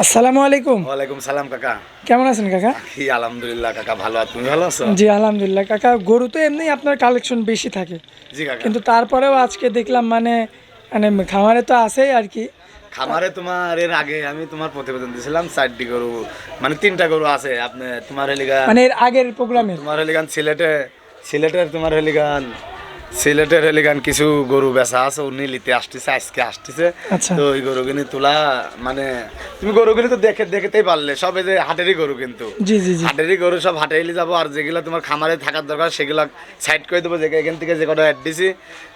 আসসালামু আলাইকুম। ওয়ালাইকুম সালাম কাকা। কেমন আছেন কাকা? কি আলহামদুলিল্লাহ কাকা ভালো। আছো তুমি ভালো আছো জি আলহামদুলিল্লাহ কাকা। গরু তো এমনি আপনার কালেকশন বেশি থাকে। জি কাকা। কিন্তু তারপরেও আজকে দেখলাম মানে মানে খামারে তো আছেই আর কি। খামারে তোমার এর আগে আমি তোমার প্রতিবেদন দিয়েছিলাম চারটি গরু মানে তিনটা গরু আছে। আপনি তোমার হেলিগান মানে এর আগের প্রোগ্রামে তোমার হেলিগান সিলেটে সিলেটের তোমার হেলিগান সিলেটের হেলিগান কিছু গরু বেচা আছে উনি নিতে আসতেছে আজকে আসতেছে। আচ্ছা। তো ওই গরুগুলি তোলা মানে তুমি গরুগুলি তো দেখে দেখতেই পারলে সব এই যে হাটেরই গরু কিন্তু। জি জি জি। হাটেরই গরু সব হাটে এলে যাব আর যেগুলো তোমার খামারে থাকার দরকার সেগুলো সাইড করে দেবো যে এখান থেকে যে কটা অ্যাড দিছি।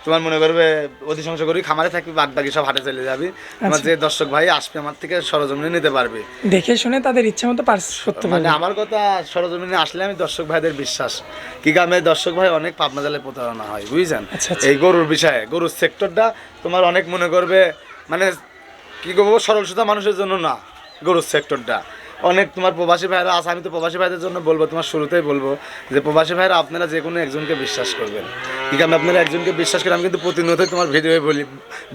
তোমার মনে করবে অধিকাংশ করি খামারে থাকবি বাদ বাকি সব হাটে চলে যাবি। তোমার যে দর্শক ভাই আসবে আমার থেকে সরজমিনে নিতে পারবে। দেখে শুনে তাদের ইচ্ছা মতো পার্স করতে মানে আমার কথা সরজমিনে আসলে আমি দর্শক ভাইদের বিশ্বাস। কি কামে দর্শক ভাই অনেক পাবনা জালে প্রতারণা হয় বুঝছেন আচ্ছা, আচ্ছা। এই গরুর বিষয়ে গরুর সেক্টরটা তোমার অনেক মনে করবে মানে কি করব সরল সুতা মানুষের জন্য না গরুর সেক্টরটা অনেক তোমার প্রবাসী ভাইরা আছে আমি তো প্রবাসী ভাইদের জন্য বলব তোমার শুরুতেই বলব যে প্রবাসী ভাইরা আপনারা যে কোনো একজনকে বিশ্বাস করবেন। ঠিক আছে আপনারা একজনকে বিশ্বাস করে আমি কিন্তু প্রতিনিয়তই তোমার ভিডিও বলি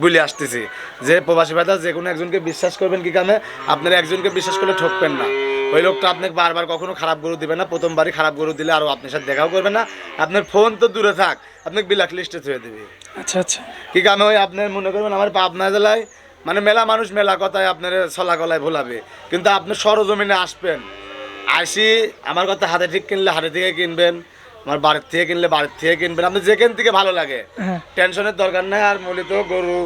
বলে আসতেছি। যে প্রবাসী ভাইরা যে কোনো একজনকে বিশ্বাস করবেন কি কামে আপনারা একজনকে বিশ্বাস করলে ঠকবেন না। ওই লোকটা আপনাকে বারবার কখনো খারাপ গরু দিবে না প্রথমবারই খারাপ গরু দিলে আরও আপনার সাথে দেখাও করবে না। আপনার ফোন তো দূরে থাক আপনাকে বিলাক লিস্টে থুয়ে দেবে। আচ্ছা আচ্ছা। কি কামে ওই আপনার মনে করবেন আমার পাবনা জেলায় মানে মেলা মানুষ মেলা কথায় আপনার ছলা গলায় ভোলাবে কিন্তু আপনি সরজমিনে আসবেন। আসি আমার কথা হাতে ঠিক কিনলে হাতে থেকে কিনবেন আমার বাড়ির থেকে কিনলে বাড়ির থেকে কিনবেন আপনি যেখান থেকে ভালো লাগে। হ্যাঁ। টেনশনের দরকার নাই আর মূলত গরু।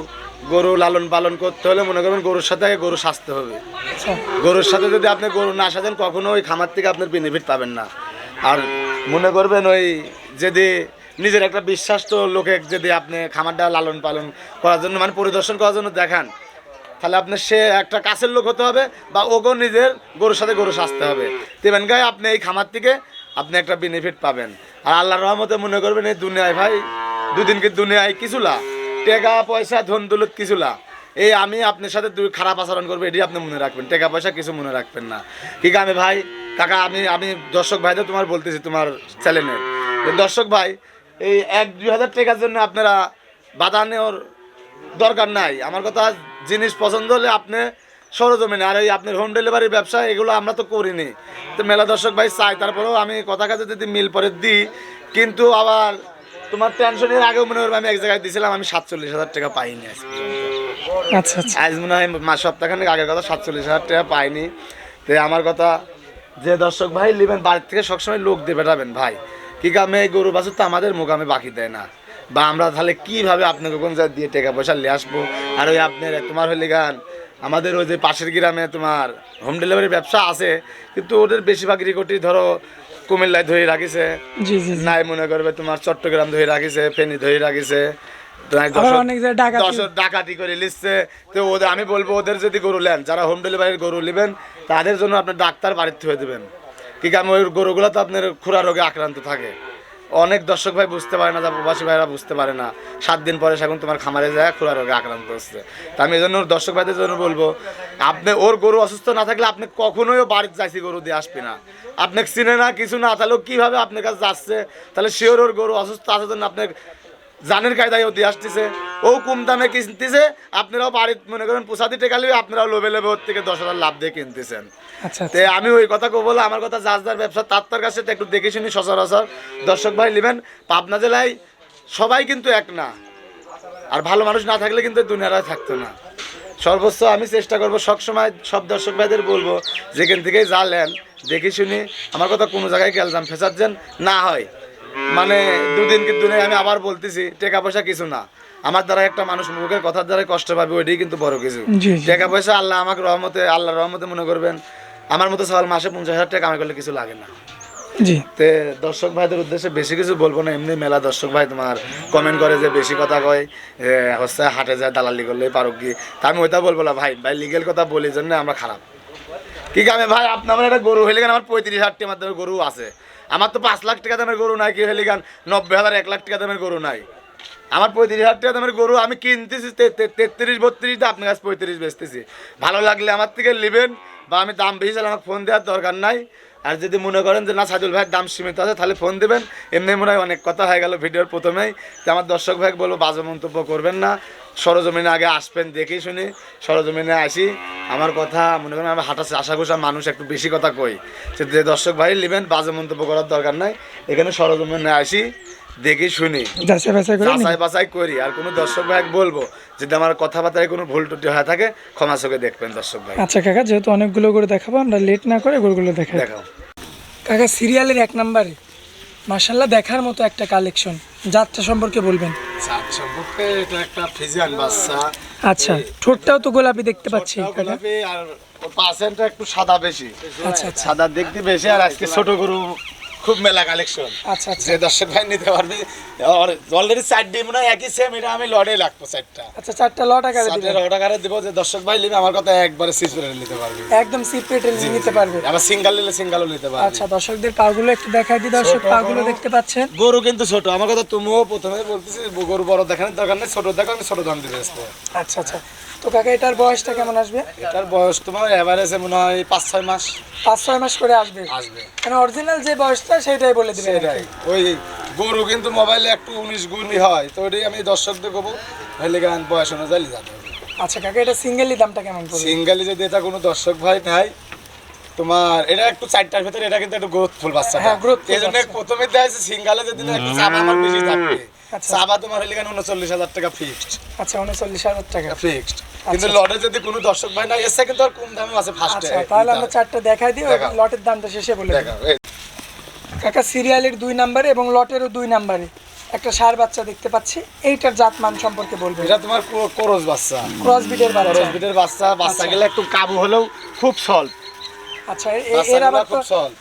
গরু লালন পালন করতে হলে মনে করবেন গরুর সাথে আগে গরু সাজতে হবে। আচ্ছা। গরুর সাথে যদি আপনি গরু না সাজেন কখনো ওই খামার থেকে আপনার বেনিফিট পাবেন না। আর মনে করবেন ওই যদি নিজের একটা বিশ্বাস তো লোকে যদি আপনি খামারটা লালন পালন করার জন্য মানে পরিদর্শন করার জন্য দেখান তাহলে আপনার সে একটা কাছের লোক হতে হবে বা ওগো নিজের গরুর সাথে গরু সাজতে হবে। তেমন গায়ে আপনি এই খামার থেকে আপনি একটা বেনিফিট পাবেন। আর আল্লাহর রহমতে মনে করবেন এই দুনিয়ায় ভাই দুদিন কি দুনিয়ায় কিছুলা টাকা পয়সা, ধন কিছু কিছুলা এই আমি আপনার সাথে দুই খারাপ আচরণ করব, এটি আপনি মনে রাখবেন। টাকা পয়সা কিছু মনে রাখবেন না। ঠিক আমি ভাই? কাকা, আমি আমি দর্শক ভাইদের তোমার বলতেছি, তোমার চ্যানেলের দর্শক ভাই, এই এক, দুই হাজার টাকার জন্য আপনারা বাধা নেওয়ার দরকার নাই। আমার কথা, জিনিস পছন্দ হলে আপনি সরজমিনে, আর এই আপনার হোম ডেলিভারি ব্যবসা, এগুলো আমরা তো করিনি। তো মেলা দর্শক ভাই চাই তারপরেও আমি কথা কাছে যদি মিল পরে দিই, কিন্তু আবার তোমার টেনশনের আগেও মনে করবে আমি এক জায়গায় দিয়েছিলাম আমি সাতচল্লিশ হাজার টাকা পাইনি আচ্ছা আচ্ছা। আজ মনে হয় মাস সপ্তাহখানেক আগের কথা সাতচল্লিশ হাজার টাকা পাইনি। তো আমার কথা যে দর্শক ভাই নেবেন বাড়ির থেকে সবসময় লোক দিয়ে বেটাবেন ভাই। কি কামে গরু বাছুর তো আমাদের মোকামে বাকি দেয় না। বা আমরা তাহলে কীভাবে আপনাকে কোন জায়গায় দিয়ে টাকা পয়সা নিয়ে আসব? আর ওই আপনার তোমার হলে গান আমাদের ওই যে পাশের গ্রামে তোমার হোম ডেলিভারি ব্যবসা আছে কিন্তু ওদের বেশিরভাগ রিকোটি ধরো কুমিল্লায় ধরে রাখিছে। নাই মনে করবে তোমার চট্টগ্রাম ধরে রাখিছে ফেনি ধরে রাখিছে। ডাকাতি। করে লিখছে তো ওদের আমি বলব ওদের যদি গরু নেন যারা হোম ডেলিভারির গরু নেবেন তাদের জন্য আপনার ডাক্তার বাড়িতে হয়ে দেবেন। কি কারণ ওই গরুগুলো তো আপনার খুরা রোগে আক্রান্ত থাকে। অনেক দর্শক ভাই বুঝতে পারে না যা প্রবাসী ভাইরা বুঝতে পারে না। সাত দিন পরে সেখন তোমার খামারে যায় খোলা রোগে আক্রান্ত হচ্ছে। তা আমি এই জন্য দর্শক ভাইদের জন্য বলব, আপনি ওর গরু অসুস্থ না থাকলে আপনি কখনোই বাড়িতে যাইছি গরু দিয়ে আসবে না। আপনি চিনে না, কিছু না, তাহলে কীভাবে আপনার কাছে যাচ্ছে? তাহলে শিওর ওর গরু অসুস্থ আছে জন্য আপনার জানের কায়দায় দিয়ে আসতেছে। ও কম দামে কিনতেছে আপনারাও বাড়িতে মনে করেন পোষাদি টেকালে আপনারাও লোভে লোভে ওর থেকে দশ হাজার লাভ দিয়ে কিনতেছেন। আচ্ছা তে আমি ওই কথা কো বলে আমার কথা যার ব্যবসা তার তার কাছে একটু দেখে শুনি সচরাচর। দর্শক ভাই নেবেন পাবনা জেলায় সবাই কিন্তু এক না। আর ভালো মানুষ না থাকলে কিন্তু এই দুনিয়ায় থাকতো না। সর্বোচ্চ আমি চেষ্টা করব সবসময় সব দর্শক ভাইদের বলব যেখান থেকে জানলেন দেখে শুনি। আমার কথা কোনো জায়গায় গেলজাম ফেসাচ্ছেন না হয়। মানে দুদিন কি দুনিয়া আমি আবার বলতেছি টাকা পয়সা কিছু না। আমার দ্বারা একটা মানুষ মুখের কথার দ্বারা কষ্ট পাবে ওইটাই কিন্তু বড় কিছু। টাকা পয়সা আল্লাহ আমাকে রহমতে আল্লাহর রহমতে মনে করবেন। আমার মতো সবাল মাসে পঞ্চাশ হাজার টাকা কামাই করলে কিছু লাগে না। জি। তে দর্শক ভাইদের উদ্দেশ্যে বেশি কিছু বলব না এমনি মেলা দর্শক ভাই তোমার কমেন্ট করে যে বেশি কথা কয় হচ্ছে হাটে যায় দালালি করলে পারুক কি? তা আমি ওইটা বলব না ভাই ভাই লিগেল কথা বলি জন্য আমরা খারাপ। কি কামে ভাই আপনার একটা গরু হইলে আমার পঁয়ত্রিশ হাজার টাকা দামের গরু আছে? আমার তো পাঁচ লাখ টাকা দামের গরু নাই, কি হইলে গান? নব্বই হাজার, এক লাখ টাকা দামের গরু নাই। আমার পঁয়ত্রিশ হাজার টাকা দামের গরু আমি কিনতেছি তেত্রিশ, বত্রিশ দিয়ে আপনার কাছে পঁয়ত্রিশ বেচতেছি। ভালো লাগলে আমার থেকে নেবেন, বা আমি দাম বেশি চাইলে আমাকে ফোন দেওয়ার দরকার নাই। আর যদি মনে করেন যে, না, সাইদুল ভাইয়ের দাম সীমিত আছে, তাহলে ফোন দেবেন। এমনি মনে হয় অনেক কথা হয়ে গেল ভিডিওর প্রথমেই। তো আমার দর্শক ভাই বলব, বাজে মন্তব্য করবেন না। সরজমিনে আগে আসবেন দেখি শুনি সরজমিনে আসি। আমার কথা মনে করেন আমি হাঁটাচ্ছে আশা ঘোষা মানুষ একটু বেশি কথা কই। যে দর্শক ভাই নেবেন বাজে মন্তব্য করার দরকার নাই। এখানে সরজমিনে আসি দেখি শুনি। যাচাই বাছাই করে আর কোনো দর্শক ভাই বলব যদি আমার কথাবার্তায় কোনো ভুল ত্রুটি হয়ে থাকে ক্ষমা চোখে দেখবেন দর্শক ভাই। আচ্ছা কাকা যেহেতু অনেকগুলো করে দেখাবো আমরা লেট না করে গরুগুলো দেখাই। দেখাও। কাকা সিরিয়ালের এক নাম্বারে মার্শাল্লাহ দেখার মতো একটা কালেকশন। যাত্রা সম্পর্কে বলবেন। সম্পর্কে এটা একটা ফিজিয়ান বাচ্চা। আচ্ছা ঠোঁটটাও তো গোলাপি দেখতে পাচ্ছি গোলাপি আর পার্সেন্টটা একটু সাদা বেশি। আচ্ছা আচ্ছা। সাদা দেখতে বেশি আর আজকে ছোট গরু খুব মেলা কালেকশন আচ্ছা আচ্ছা। যে দর্শক ভাই নিতে পারবে অলরেডি চার ডিম না একই সেম এটা আমি লড়ে লাগবো চারটা। আচ্ছা চারটা লট আকারে দিবেন। চারটা অর্ডার দিব যে দর্শক ভাই নিবে আমার কথা একবারে সিজ নিতে পারবে। একদম সিপ্রেটে নিতে পারবে। আবার সিঙ্গেল নিলে সিঙ্গেলও নিতে পারবে। আচ্ছা দর্শকদের পাগুলো একটু দেখাই দিই। দর্শক পাগুলো দেখতে পাচ্ছেন? গরু কিন্তু ছোট। আমার কথা তুমিও প্রথমে বলতেছি গরু বড় দেখানোর দরকার নেই ছোট দেখো আমি ছোট দাম দিতে আসব আচ্ছা আচ্ছা। তো কাকা এটার বয়সটা কেমন আসবে? এটার বয়স তোমার এভারেজে মনে হয় পাঁচ ছয় মাস। পাঁচ ছয় মাস করে আসবে। আসবে। মানে অরিজিনাল যে বয়সটা সেটাই বলে দিবেন সেটাই। ওই গরু কিন্তু মোবাইলে একটু উনিশ গুণই হয় তো ওটাই আমি দর্শকদের কবো গান বয়স অনুযায়ী যাতে আচ্ছা কাকা এটা সিঙ্গেলি দামটা কেমন পড়বে? সিঙ্গেলি যদি এটা কোনো দর্শক ভাই নাই তোমার এটা একটু চারটার ভেতরে এটা কিন্তু একটু গ্রোথফুল বাচ্চা হ্যাঁ, growthful এই জন্য প্রথমে দেওয়া হয়েছে সিঙ্গালে যদি একটু আমার বেশি থাকবে। আচ্ছা। চাবা তোমার হলে গান উনচল্লিশ হাজার টাকা ফিক্সড আচ্ছা উনচল্লিশ হাজার টাকা। ফিক্সড কিন্তু লটে যদি কোনো দর্শক ভাই না এসে কিন্তু আর কম দামে আছে ফার্স্টে আচ্ছা তাহলে আমরা চারটা দেখাই দিই লটের দামটা শেষে বলে দেখাও কাকা সিরিয়ালের দুই নাম্বারে এবং লটেরও দুই নাম্বারে একটা সার বাচ্চা দেখতে পাচ্ছি। এইটার জাত মান সম্পর্কে বলব এটা তোমার ক্রস বাচ্চা। ক্রস বিটের বাচ্চা। ক্রস বিটের বাচ্চা। বাচ্চা গেলে একটু কাবু হলেও খুব সল আচ্ছা এ- এর আবার তো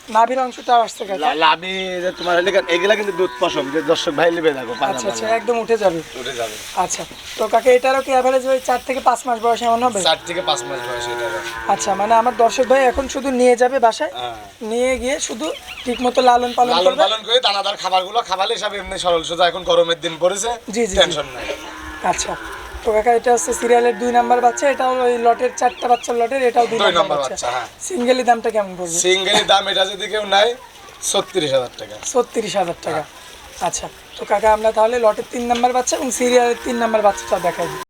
নাভির অংশটাও আসছে কাকা লাভি যে তোমার হলে এগুলা কিন্তু দুধ পশম যে দর্শক ভাই নেবে দেখো আচ্ছা আচ্ছা একদম উঠে যাবে। উঠে যাবে। আচ্ছা তো কাকে এটারও কি অ্যাভারেজ ওই চার থেকে মাস বয়স এমন হবে? থেকে মাস বয়স আচ্ছা মানে আমার দর্শক ভাই এখন শুধু নিয়ে যাবে বাসায় হ্যাঁ। নিয়ে গিয়ে শুধু ঠিক মতো লালন পালন লালন পালন করে দানাদার খাবারগুলো খাবালে সব এমনি সরল সোজা এখন গরমের দিন পড়েছে জি, জি, জি। টেনশন নাই। আচ্ছা তো কাকা এটা হচ্ছে সিরিয়ালের দুই নাম্বার বাচ্চা এটাও ওই লটের চারটা বাচ্চার লটের এটাও দুই নাম্বার বাচ্চা। হ্যাঁ। সিঙ্গেলি দামটা কেমন পড়বে? সিঙ্গেলি দাম এটা যদি কেউ নাই ছত্রিশ হাজার টাকা। ছত্রিশ হাজার টাকা। আচ্ছা তো কাকা আমরা তাহলে লটের তিন নাম্বার বাচ্চা এবং সিরিয়ালের তিন নাম্বার বাচ্চাটা দেখাই। দিই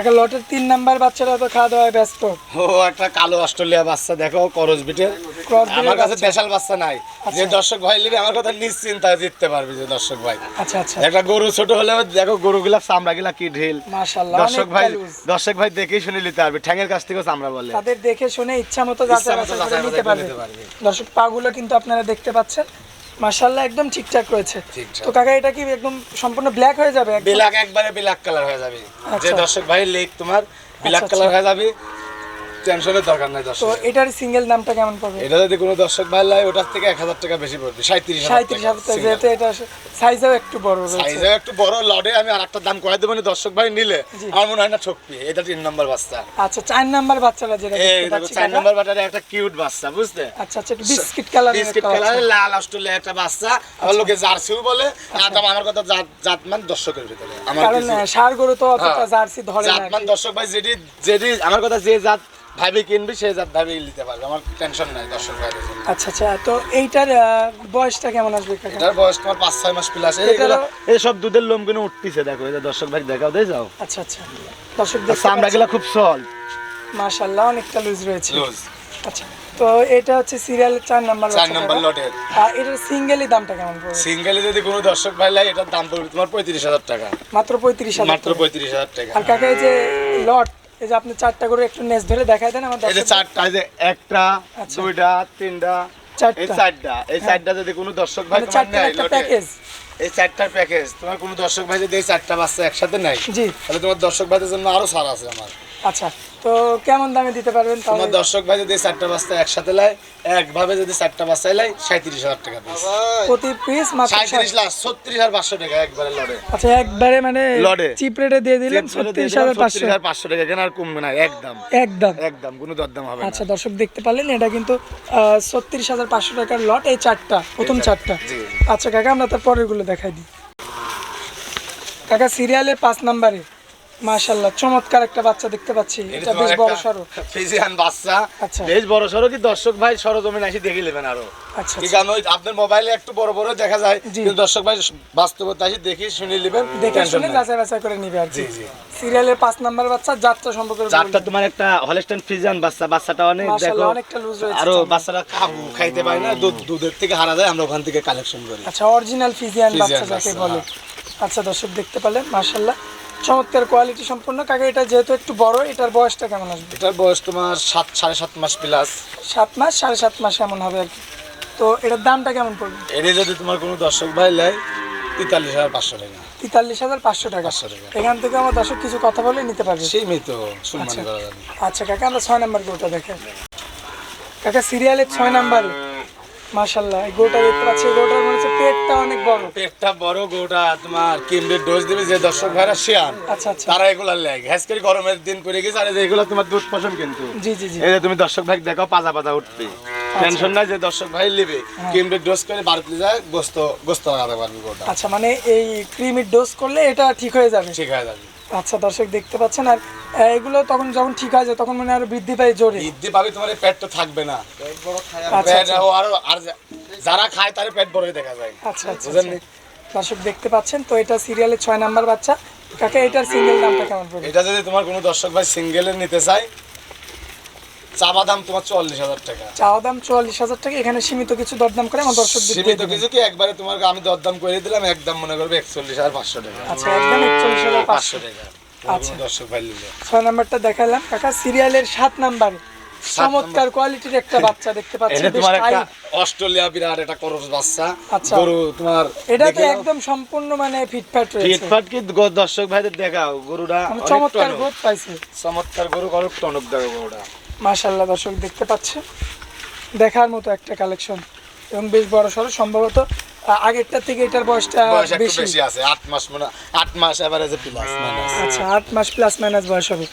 কাকা লটের তিন নাম্বার বাচ্চাটা তো খাওয়া দাওয়ায় ব্যস্ত। ও একটা কালো অস্ট্রেলিয়া বাচ্চা দেখো করজ breed আমার কাছে বাচ্চা। দেশাল বাচ্চা নাই। যে দর্শক ভাই নেবে আমার কথা নিশ্চিন্তায় জিততে পারবে যে দর্শক ভাই। আচ্ছা আচ্ছা। একটা গরু ছোট হলেও দেখো গরুগুলা চামড়া গুলা কি ঢিল। মাশাআল্লাহ দর্শক ভাই দর্শক ভাই দেখেই শুনে নিতে পারবে ঠ্যাঙের কাছ থেকেও চামড়া বলে। তাদের দেখে শুনে ইচ্ছা মতো যাচাই নিতে পারবে। নিতে পারবে। দর্শক পাগুলো কিন্তু আপনারা দেখতে পাচ্ছেন। মাশাআল্লাহ একদম ঠিকঠাক রয়েছে। তো কাকা এটা কি একদম সম্পূর্ণ ব্ল্যাক হয়ে যাবে ব্ল্যাক একবারে ব্ল্যাক কালার হয়ে যাবে যে আচ্ছা। দর্শক ভাই লেগ তোমার বিলাক আচ্ছা, কালার হয়ে যাবে টেনশনের দরকার নাই তো এটার সিঙ্গেল দামটা কেমন পড়বে? এটা যদি কোনো দর্শক ভাই লাই ওটার থেকে এক হাজার টাকা বেশি পড়বে সাঁত্রিশ সাঁত্রিশ হাজার টাকা যেহেতু এটা সাইজও একটু বড় রয়েছে। সাইজে একটু বড় লডে আমি আর একটা দাম করে দেবো দর্শক ভাই নিলে। আমার মনে হয় না ঠকবি এটা তিন নম্বর বাচ্চা। আচ্ছা চার নাম্বার বাচ্চাটা যেটা চার নম্বর একটা কিউট বাচ্চা বুঝতে আচ্ছা আচ্ছা বিস্কিট কালার বিস্কিট কালারের লাল অস্ট্রেলিয়া একটা বাচ্চা আবার লোকে জার্সিও বলে আর আমার কথা জাত জাতমান দর্শকের ভিতরে। আমার কারণ ষাঁড় গরু তো অতটা হ্যাঁ। জার্সি ধরে না জাতমান দর্শক ভাই যেটি যেটি আমার কথা যে জাত ভাবে কিনবি সেই জাত ভাবে নিতে পারবে। আমার টেনশন নাই দর্শক ভাইদের জন্য। আচ্ছা আচ্ছা তো এইটার বয়সটা কেমন আসবে এটার বয়স তোমার পাঁচ ছয় মাস প্লাস এই সব দুধের লোম কিনে উঠতেছে দেখো যে দর্শক ভাই দেখাও দিয়ে যাও। আচ্ছা আচ্ছা। দর্শক চামড়া গুলা খুব সল মাশাআল্লাহ অনেকটা লুজ রয়েছে। লুজ আচ্ছা তো এটা হচ্ছে সিরিয়ালের চার নাম্বার চার নম্বর লটের আর এটার সিঙ্গেলি দামটা কেমন পড়বে? সিঙ্গেলে যদি কোনো দর্শক ভাই লাগে এটার দাম পড়বে তোমার পঁয়ত্রিশ হাজার টাকা। মাত্র পঁয়ত্রিশ হাজার মাত্র। পঁয়ত্রিশ হাজার টাকা। আর কাকা এই যে লট এই যে আপনি চারটা করে একটু নেস ধরে দেখাই দেন আমার এই চারটা এই যে একটা আচ্ছা। দুইটা তিনটা চারটা। এই চারটা এই চারটা যদি কোনো দর্শক ভাই চারটা তোমার একটা প্যাকেজ এই চারটার প্যাকেজ তোমার কোনো দর্শক ভাই যদি এই চারটা বাচ্চা একসাথে নেয় জি। তাহলে তোমার দর্শক ভাইদের জন্য আরও ছাড় আছে আমার। আচ্ছা তো কেমন দামে দিতে পারবেন তোমার দর্শক ভাই যদি চারটা বাচ্চা একসাথে লাই একভাবে যদি চারটা বাচ্চায় লাই সাঁত্রিশ হাজার টাকা পিস প্রতি পিস মাত্র সাঁত্রিশ লাখ ছত্রিশ হাজার পাঁচশো টাকা একবারে লড়ে। আচ্ছা একবারে মানে লটে। চিপ রেটে দিয়ে দিলেন ছত্রিশ হাজার পাঁচশো। পাঁচশো টাকা কেন আর কমবে না একদম। একদম। একদম কোনো দরদাম হবে আচ্ছা দর্শক দেখতে পারলেন এটা কিন্তু ছত্রিশ হাজার পাঁচশো টাকার লট এই চারটা প্রথম চারটা আচ্ছা কাকা আমরা তার পরেরগুলো দেখাই দিই। কাকা সিরিয়ালের পাঁচ নাম্বারে। মাশাল্লাহ চমৎকার একটা বাচ্চা দেখতে পাচ্ছি। এটা বেশ বড় সড়ো ফিজিয়ান বাচ্চা। আচ্ছা। বেশ বড় সড়ো কি দর্শক ভাই সরজমিন এসে দেখে নেবেন আরও। আচ্ছা কি আচ্ছা। কারণ ওই আপনার মোবাইলে একটু বড় বড় দেখা যায় কিন্তু দর্শক ভাই বাস্তবতা এসে দেখে শুনে নেবেন দেখে শুনে যাচাই বাছাই করে নিবে আর জি, জি। সিরিয়ালের পাঁচ নাম্বার বাচ্চা যাত্রা সম্পর্কে চারটা তোমার একটা হলস্টাইন ফ্রিজিয়ান বাচ্চা বাচ্চাটা অনেক দেখো অনেকটা লুজ রয়েছে আরও খাব খাইতে পারে না দুধ দুধের থেকে হারা যায় আমরা ওখান থেকে কালেকশন করি। আচ্ছা অরিজিনাল ফিজিয়ান বাচ্চা যাকে বলে। আচ্ছা দর্শক দেখতে পেলেন মাশাল্লাহ চমৎকার কোয়ালিটি সম্পূর্ণ কাকা এটা যেহেতু একটু বড় এটার বয়সটা কেমন আসবে? এটার বয়স তোমার সাত সাড়ে সাত মাস প্লাস সাত মাস সাড়ে সাত মাস এমন হবে আর কি। তো এটার দামটা কেমন পড়বে? এনে যদি তোমার কোনো দর্শক ভাই লাই তেতাল্লিশ হাজার পাঁচশো টাকা। তেতাল্লিশ হাজার পাঁচশো টাকা। 500 টাকা। এখান থেকে আমার দর্শক কিছু কথা বলে নিতে পারবে। সম্মান করা যাবে আচ্ছা কাকা আমরা ছয় নাম্বার গোটা দেখেন কাকা সিরিয়ালের ছয় নাম্বার। মাশাল্লাহ এই গোটা দেখতে পাচ্ছি এই গোটার মনে হচ্ছে পেটটা অনেক বড়। পেটটা বড় গোটা তোমার কিমডের ডোজ দিবে যে দর্শক ভাইরা শিয়ান আচ্ছা আচ্ছা। তারা এগুলা লেগ। হ্যাস করে গরমের দিন পড়ে গেছে আর এই যে এগুলো তোমার দুধ পছন্দ কিন্তু। জি জি জি। এই যে তুমি দর্শক ভাই দেখো পাজা পাজা উঠবে। টেনশন নাই যে দর্শক ভাই নিবে। কিমডের ডোজ করে বাড়িতে যায় গোস্ত গোস্ত লাগাতে পারবে গোটা। আচ্ছা মানে এই ক্রিমির ডোজ করলে এটা ঠিক হয়ে যাবে? ঠিক হয়ে যাবে। আচ্ছা দর্শক দেখতে পাচ্ছেন আর এগুলো তখন যখন ঠিক হয়ে যায় তখন মনে হয় আরও বৃদ্ধি পায় জোরে। বৃদ্ধি পাবে তোমার পেট তো থাকবে না। আচ্ছা পেট আচ্ছা। আরও আর যারা খায় তার পেট বড় দেখা যায়। আচ্ছা আচ্ছা বুঝলেন আচ্ছা। দর্শক দেখতে পাচ্ছেন তো এটা সিরিয়ালের ছয় নাম্বার বাচ্চা। কাকা এটার সিঙ্গেল দামটা কেমন পড়বে? এটা যদি তোমার কোনো দর্শক ভাই সিঙ্গেলের নিতে চাবা দাম তোমার চল্লিশ হাজার টাকা। চাওয়া দাম চুয়াল্লিশ হাজার টাকা এখানে সীমিত কিছু দরদাম করে আমার দর্শক সীমিত কিছু কি একবারে তোমার আমি দরদাম করে দিলাম একদম মনে করবে একচল্লিশ হাজার পাঁচশো টাকা। আচ্ছা একদম একচল্লিশ হাজার পাঁচশো। টাকা। আচ্ছা। দর্শক ভাই ছয় নাম্বারটা দেখালাম। কাকা সিরিয়ালের সাত নাম্বার। চমৎকার কোয়ালিটির একটা বাচ্চা দেখতে পাচ্ছি তোমার একটা অস্ট্রেলিয়া বিরাট একটা করস বাচ্চা। আচ্ছা। গরু তোমার এটা তো একদম সম্পূর্ণ মানে ফিটফাট রয়েছে। ফিটফাট কি? দর্শক ভাইদের দেখাও গরুটা চমৎকার। গ্রোথ পাইছে। চমৎকার গরু অনেক টনক দেখো গরুটা। মাশাল্লাহ দর্শক দেখতে পাচ্ছে দেখার মতো একটা কালেকশন এবং বেশ বড় সড়ো সম্ভবত আগেরটা থেকে এটার বয়সটা বেশি। বেশি আছে আট মাস মনে আট মাস এভারেজে প্লাস মাইনাস আচ্ছা আট মাস প্লাস মাইনাস বয়স হবে।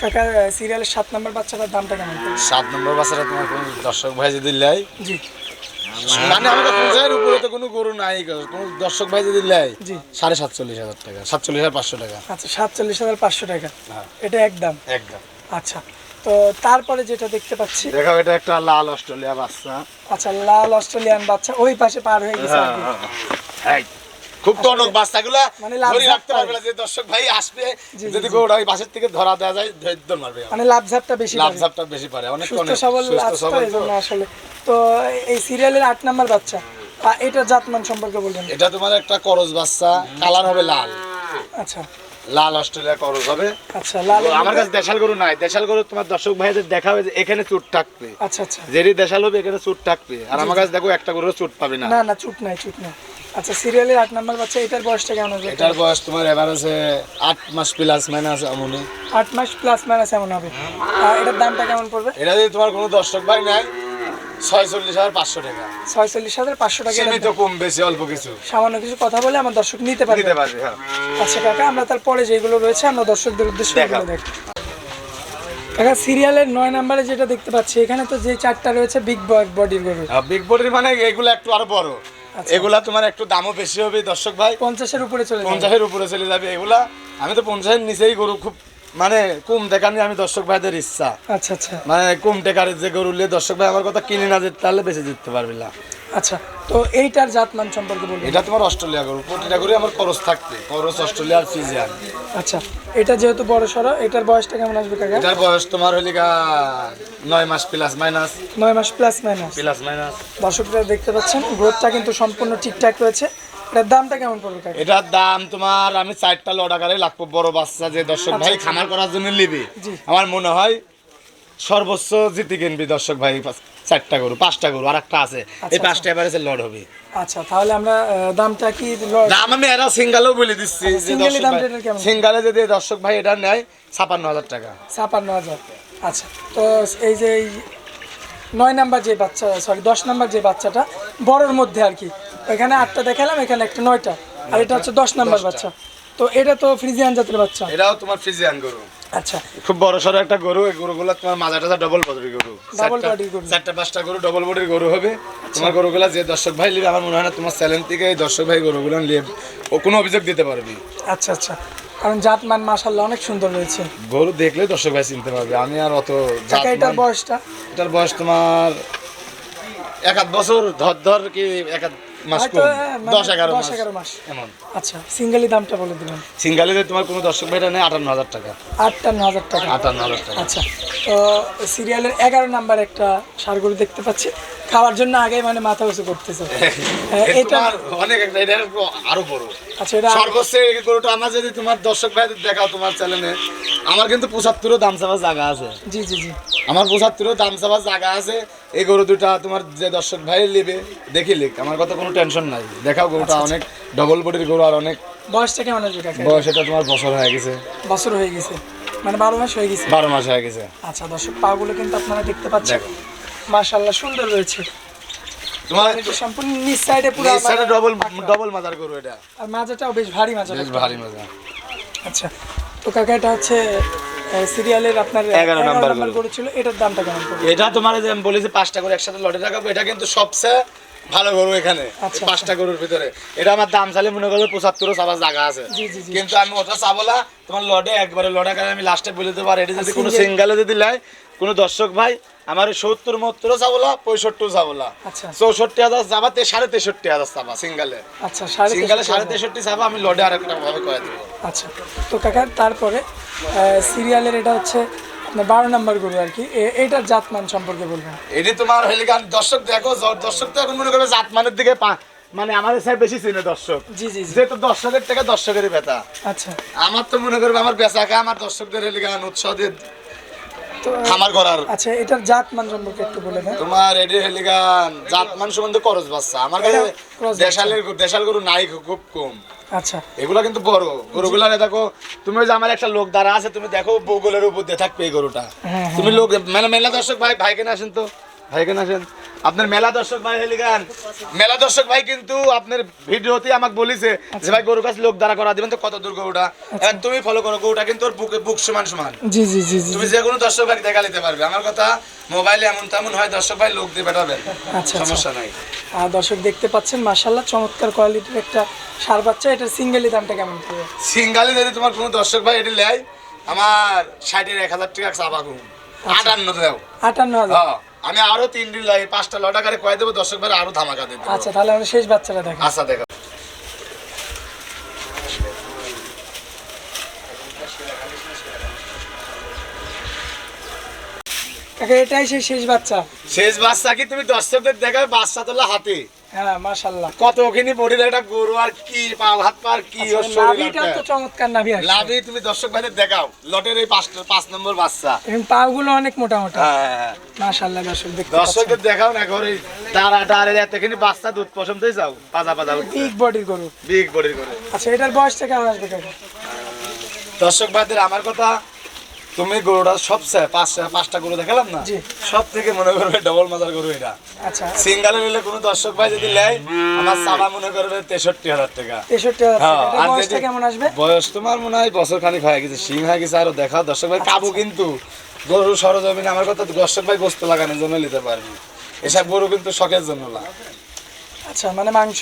কাকা সিরিয়ালের সাত নম্বর বাচ্চাটার দামটা কেমন? সাত নম্বর বাচ্চাটা তোমার কোনো দর্শক ভাই যদি লাই জি। মানে আমাদের পঞ্চায়েতের উপরে তো কোনো গরু নাই কোনো দর্শক ভাই যদি লাই জি। সাড়ে সাতচল্লিশ হাজার টাকা সাতচল্লিশ হাজার পাঁচশো টাকা। আচ্ছা সাতচল্লিশ হাজার পাঁচশো টাকা। হ্যাঁ। এটা একদম একদম আচ্ছা। তো তারপরে যেটা দেখতে পাচ্ছি দেখো এটা একটা লাল অস্ট্রেলিয়া বাচ্চা। আচ্ছা লাল অস্ট্রেলিয়ান বাচ্চা ওই পাশে পার হয়ে গেছে আর কি। এই, খুব টনক বাচ্চাগুলা মানে ধরে রাখতে পারবে না যে দর্শক ভাই আসবে যদি জি, ওই বাসের থেকে ধরা দেওয়া যায় ধৈর্য মারবে। মানে লাভ ঝাপটা বেশি লাভ পাবে। ঝাপটা বেশি পারে অনেক সুস্থ সবল আসলে। তো এই সিরিয়ালের আট নাম্বার বাচ্চা এটার জাতমান সম্পর্কে বলবেন। এটা তোমার একটা করজ বাচ্চা কালার হবে লাল। আচ্ছা। লাল অস্ট্রেলিয়া করজ হবে। আচ্ছা লাল আমার কাছে দেশাল গরু নাই। দেশাল গরু তোমার দর্শক ভাইদের দেখাবে যে এখানে চুট থাকবে। আচ্ছা আচ্ছা। যেটি দেশাল হবে এখানে চুট থাকবে। আর আমার কাছে দেখো একটা গরু চুট পাবে না। না না চুট নাই চুট নাই। আচ্ছা সিরিয়ালের আট নাম্বার বাচ্চা এটার বয়সটা কেমন হবে? এটার বয়স তোমার এবার আছে আট মাস প্লাস মাইনাস আমনে আট মাস প্লাস মাইনাস এমন হবে। আর এটার দামটা কেমন পড়বে? এটা যদি তোমার কোনো দর্শক ভাই নাই ছয়চল্লিশ হাজার পাঁচশো টাকা। ছয়চল্লিশ হাজার পাঁচশো টাকা এটার সীমিত কম বেশি অল্প কিছু। সামান্য কিছু কথা বলে আমার দর্শক নিতে পারবে। দিতে পারবে হ্যাঁ। আচ্ছা কাকা আমরা তারপরে যেগুলো রয়েছে আমরা দর্শকদের উদ্দেশ্যে কাকা সিরিয়ালের নয় নাম্বারে যেটা দেখতে পাচ্ছি এখানে তো যে চারটা রয়েছে বিগ বডির গরু। বিগ বডির মানে এগুলো একটু আরও বড়। আচ্ছা। এগুলা তোমার একটু দামও বেশি হবে দর্শক ভাই। পঞ্চাশের উপরে চলে পঞ্চাশের উপরে চলে যাবে এগুলা। আমি তো পঞ্চাশের নিচেই গরু খুব মানে কম দেখানি আমি দর্শক ভাইদের ইচ্ছা। আচ্ছা আচ্ছা। মানে কুম টেকারের যে গরু নিয়ে দর্শক ভাই আমার কথা কিনে না যেতে তাহলে বেঁচে যেতে পারবি না। আচ্ছা তো এইটার জাতমান সম্পর্কে বলবেন এটা তোমার অস্ট্রেলিয়া গরু প্রতিটা গরু আমার খরচ থাকবে খরচ অস্ট্রেলিয়ার ফিজিয়ান। আচ্ছা এটা যেহেতু বড় সড়ো এটার বয়সটা কেমন আসবে কাকা? এটার বয়স তোমার হলি গা নয় মাস প্লাস মাইনাস নয় মাস প্লাস মাইনাস প্লাস মাইনাস দর্শকরা দেখতে পাচ্ছেন গ্রোথটা কিন্তু সম্পূর্ণ ঠিকঠাক রয়েছে। এটার দামটা কেমন পড়বে কাকা? এটার দাম তোমার আমি চারটা লড আকারে লাগবো বড় বাচ্চা যে দর্শক ভাই খামার করার জন্য নিবি। আমার মনে হয় সর্বোচ্চ জিতে কিনবি দর্শক ভাই চারটা গরু পাঁচটা গরু আর একটা আছে। এই আচ্ছা। পাঁচটা এবারে লড হবে। আচ্ছা তাহলে আমরা দামটা কি দাম আমি এরা সিঙ্গালও বলে দিচ্ছি আচ্ছা, সিঙ্গেলি যদি দর্শক ভাই এটা নেয় ছাপান্ন হাজার টাকা। ছাপান্ন হাজার। আচ্ছা তো এই যে নয় নাম্বার যে বাচ্চা সরি দশ নাম্বার যে বাচ্চাটা বড়র মধ্যে আর কি এখানে আটটা দেখালাম এখানে একটা নয়টা। আর এটা হচ্ছে দশ নাম্বার বাচ্চা। তো এটা তো ফ্রিজিয়ান জাতের বাচ্চা। এটাও তোমার ফ্রিজিয়ান গরু। আচ্ছা। খুব বড় সড়ো একটা গরু এই গরুগুলো তোমার মাঝা টাজা ডবল বডির গরু। চারটা- body গরু। চারটা পাঁচটা গরু ডবল বডির গরু হবে। তোমার গরুগুলা যে দর্শক ভাই নিবে আমার মনে হয় না তোমার চ্যানেল থেকে এই দর্শক ভাই গরুগুলো নিয়ে ও কোনো অভিযোগ দিতে পারবি। আচ্ছা আচ্ছা। কারণ জাতমান মাশাল্লাহ অনেক সুন্দর রয়েছে। গরু দেখলে দর্শক ভাই চিনতে পারবে। আমি আর অত জাত এটার বয়সটা? এটার বয়স তোমার এক আধ বছর ধর ধর কি এক আধ মাস কম হ্যাঁ, মানে দশ এগারো দশ এগারো মাস। এমন। আচ্ছা সিঙ্গেলি দামটা বলে দিবেন। সিঙ্গালিতে তোমার কোনো দর্শক ভাইটা নেই আটান্ন হাজার টাকা। আটান্ন হাজার টাকা। আটান্ন হাজার টাকা। আচ্ছা তো সিরিয়ালের এগারো নাম্বার একটা সারগরু দেখতে পাচ্ছি। খাওয়ার জন্য আগে মানে মাথা উঁচু করতেছে। এটা অনেক একটা এটা আরও বড়। আচ্ছা এটা সর্বোচ্চ গরুটা আমার যদি তোমার দর্শক ভাইদের দেখাও তোমার চ্যানেলে আমার কিন্তু পঁচাত্তরও দাম চাবার জায়গা আছে। জি জি জি। আমার পঁচাত্তরও দাম চাবার জায়গা আছে। এই গরু দুটা তোমার যে দর্শক ভাই নেবে দেখি লিখ। আমার কথা কোনো টেনশন নাই। দেখাও গরুটা অনেক ডবল বডির গরু আর অনেক বয়সটা কেমন আসবে বয়স এটা তোমার বছর হয়ে গেছে। বছর হয়ে গেছে। মানে বারো মাস হয়ে গেছে। বারো মাস হয়ে গেছে। আচ্ছা দর্শক পাগুলো কিন্তু আপনারা দেখতে পাচ্ছেন। দেখো। মাশাল্লাহ সুন্দর রয়েছে। তোমার সম্পূর্ণ নিচ সাইডে পুরো ডবল ডবল মাজার গরু এটা। আর মাজাটাও বেশ ভারী মাজা বেশ ভারী মাজা আচ্ছা তো কাকা এটা হচ্ছে সিরিয়ালের আপনার নাম্বার গরু। ছিল এটার দামটা কেমন পড়বে? এটা তোমার যে আমি পাঁচটা করে একসাথে লটে রাখাবো এটা কিন্তু সবচেয়ে ভালো গরু এখানে আচ্ছা, পাঁচটা গরুর ভিতরে। এটা আমার দাম চালে মনে করো পঁচাত্তরও চাবার জায়গা আছে। কিন্তু আমি ওটা চাবো না তোমার লডে একবারে লডা আমি লাস্টে বলে দিতে পারি এটা যদি কোনো সিঙ্গেলে। যদি লাই কোনো দর্শক ভাই আমার সত্তর মত্তরও চাবো না পঁয়ষট্টিও চাবো না আচ্ছা। চৌষট্টি হাজার তে সাড়ে তেষট্টি হাজার চাবা সিঙ্গেলে। আচ্ছা তেষট্টি সাড়ে তেষট্টি চাবা আমি লডে আরেকটা ভাবে করে দেবো। আচ্ছা। তো কাকা তারপরে সিরিয়ালের এটা হচ্ছে বারো নাম্বার গরু আর কি। এ- এইটার জাতমান সম্পর্কে বলবেন। এটি তোমার হইলে গান দর্শক দেখো দর্শক তো এখন মনে করবে জাতমানের দিকে পা- মানে আমাদের সাহেব বেশি চিনে দর্শক। জি জি জি। যেহেতু দর্শকের থেকে দর্শকেরই ব্যথা আচ্ছা। আমার তো মনে করবে আমার বেচাকে আমার দর্শকদের হইলে গান উৎসাহ দিয়ে তো খামার করার। আচ্ছা এটার জাতমান সম্পর্কে একটু বলে দেন। তোমার এটি হেলিগান সম্বন্ধে বাচ্চা। আমার কাছে দেশালের দেশাল গরু নাই খুব কম। আচ্ছা। এগুলা কিন্তু বড়। গরুগুলা দেখো তুমি যে আমার একটা লোক দ্বারা আছে তুমি দেখো বগুলের উপর দিয়ে থাকবে এই গরুটা। হ্যাঁ, তুমি লোক মানে মেলা দর্শক ভাই ভাই কেন আসেন তো? আসেন। আপনার মেলা দর্শক ভাই হেলি গান মেলা দর্শক ভাই কিন্তু আপনার ভিডিওতে আমাকে বলিছে যে ভাই গরু কাছে লোক দ্বারা করা দিবেন তো কত দূর গরুটা? এবার তুমি ফলো করো গরুটা কিন্তু ওর বুকে বুক সমান সমান। জি জি জি তুমি যে কোনো দর্শক ভাই দেখা নিতে পারবে। আমার কথা মোবাইলে এমন তেমন হয় দর্শক ভাই লোক দিয়ে পাঠাবেন। আচ্ছা, সমস্যা নাই। আর দর্শক দেখতে পাচ্ছেন মাশাল্লাহ চমৎকার কোয়ালিটির একটা সার বাচ্চা। এটার সিঙ্গেলি দামটা কেমন পড়বে? সিঙ্গালি যদি তোমার কোনো দর্শক ভাই এটি লেয় আমার ষাটের এক হাজার টাকা চাবা ঘুম। আটান্ন দেও। আটান্ন হাজার। হ্যাঁ, আমি আরও তিন দিন লাগে পাঁচটা লটা করে কয়ে দেবো দর্শক ভাই আরও ধামাকা দেবো। আচ্ছা তাহলে আমরা শেষ বাচ্চাটা দেখো। আচ্ছা দেখো। এটাই সেই শেষ বাচ্চা। শেষ বাচ্চা কি তুমি দর্শকদের দেখাবে? বাচ্চা তোলা হাতে। হ্যাঁ মাশাল্লাহ কতখানি বডির একটা গরু আর কি পা হাত পা আর কি নাভিটা তো চমৎকার নাভি আসছে। লাভি তুমি দর্শক ভাইদের দেখাও লটের এই পাঁচ পাঁচ নম্বর বাচ্চা। এবং পাগুলো অনেক মোটা মোটা। হ্যাঁ মাশাল্লাহ দর্শক দেখতে দর্শকদের দেখাও না ঘরে তারা টারে এতখানি বাচ্চা দুধ পছন্দই যাও পাজা পাজা বিগ বডির গরু। বিগ বডির করে আচ্ছা এটার বয়সটা কেমন আসবে দর্শক ভাইদের আমার কথা তুমি গরুটা সবচেয়ে পাঁচটা পাঁচটা গরু দেখালাম না? সব থেকে মনে করবে ডবল মাজার গরু এটা। আচ্ছা। সিঙ্গালে নিলে কোনো দর্শক ভাই যদি নেয় আমার চাবা মনে করবে তেষট্টি হাজার টাকা। তেষট্টি হ্যাঁ, কেমন আসবে? বয়স তোমার মনে হয় বছর খানিক হয়ে গেছে সিং হয়ে গেছে আরও দেখাও। দর্শক ভাই কাবু কিন্তু গরু সরজমিনে আমার কথা দর্শক ভাই বস্তু লাগানোর জন্য নিতে পারবি এসব গরু কিন্তু শখের জন্য না। আচ্ছা মানে মাংস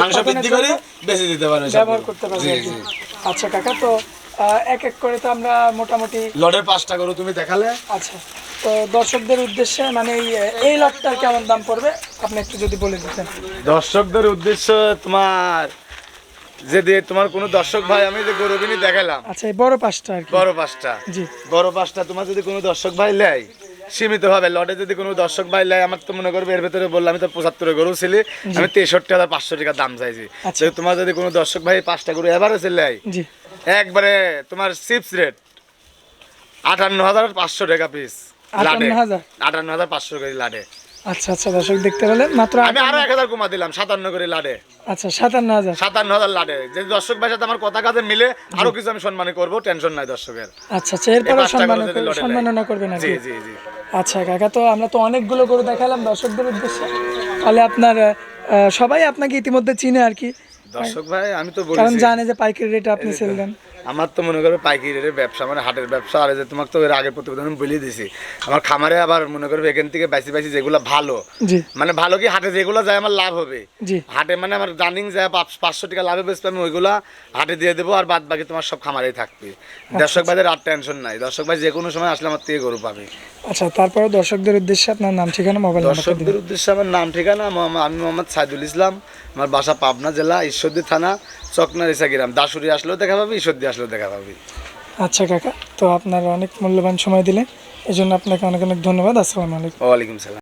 মাংস বৃদ্ধি করে বেশি দিতে পারবে ব্যবহার করতে পারবে আচ্ছা কাকা তো এক এক করে তো আমরা মোটামুটি লটের পাঁচটা গরু তুমি দেখালে। আচ্ছা তো দর্শকদের উদ্দেশ্যে মানে এই লটটার কেমন দাম পড়বে? আপনি একটু যদি বলে দিতেন। দর্শকদের উদ্দেশ্য তোমার যদি তোমার কোনো দর্শক ভাই আমি যে গরু কিনি দেখালাম। আচ্ছা এই বড় পাঁচটা আর কি। বড় পাঁচটা। জি। বড় পাঁচটা তোমার যদি কোনো দর্শক ভাই লেয় সীমিত ভাবে লটে যদি কোনো দর্শক ভাই লেয় আমার তো মনে করবে এর ভেতরে বললাম আমি তো পঁচাত্তরে গরু ছিলি আমি তেষট্টি হাজার পাঁচশো টাকা দাম চাইছি। আচ্ছা। যদি তোমার যদি কোনো দর্শক ভাই পাঁচটা গরু এভারেজে লেয় জি। একবারে তোমার চিপস রেট আটান্ন হাজার পাঁচশো টাকা পিস লাডে। আটান্ন হাজার পাঁচশো করে লাডে। আচ্ছা আচ্ছা দর্শক দেখতে পেলেন মাত্র আমি আরও এক হাজার কমা দিলাম সাতান্ন করে লাডে। আচ্ছা সাতান্ন হাজার সাতান্ন হাজার লাডে। যে দর্শক ভাই সাথে আমার কথা কাজে মিলে আরও কিছু আমি সম্মানী করব টেনশন নাই দর্শকের। আচ্ছা আচ্ছা এরপরে সম্মাননা করবেন জি জি জি। আচ্ছা কাকা তো আমরা তো অনেকগুলো গরু দেখালাম দর্শকদের উদ্দেশ্যে। তাহলে আপনার সবাই আপনাকে ইতিমধ্যে চিনে আর কি। দর্শক ভাই আমি তো কারণ বলছি জানে যে পাইকারি রেটে আপনি সেল দেন। আমার তো মনে করবে পাইকারি রেটের ব্যবসা মানে হাটের ব্যবসা আর যে তোমাকে তো এর আগের প্রতিবেদন বলে দিছি আমার খামারে আবার মনে করবে এখান থেকে বাইসি বাইসি যেগুলো ভালো মানে ভালো কি হাটে যেগুলো যায় আমার লাভ হবে। জি। হাটে মানে আমার রানিং যায় পাঁচ- পাঁচশো টাকা লাভে বেচবে আমি ওইগুলা হাটে দিয়ে দেবো আর বাদ বাকি তোমার সব খামারেই থাকবে। দর্শক ভাইদের আর টেনশন নাই। দর্শক ভাই যে কোনো সময় আসলে আমার থেকে গরু পাবে। আচ্ছা তারপরে দর্শকদের উদ্দেশ্যে আপনার নাম ঠিকানা মোবাইল দর্শকদের উদ্দেশ্যে আমার নাম ঠিকানা আমি মোহাম্মদ সাইদুল ইসলাম। আমার বাসা পাবনা জেলা ঈশ্বরদী থানা চকনার ইসা গ্রাম। দাসুরি আসলেও দেখা পাবি ঈশ্বরদী আসলেও দেখা পাবি। আচ্ছা কাকা তো আপনারা অনেক মূল্যবান সময় দিলেন এই জন্য আপনাকে অনেক অনেক ধন্যবাদ। আসসালামু আলাইকুম। ওয়ালাইকুম সালাম।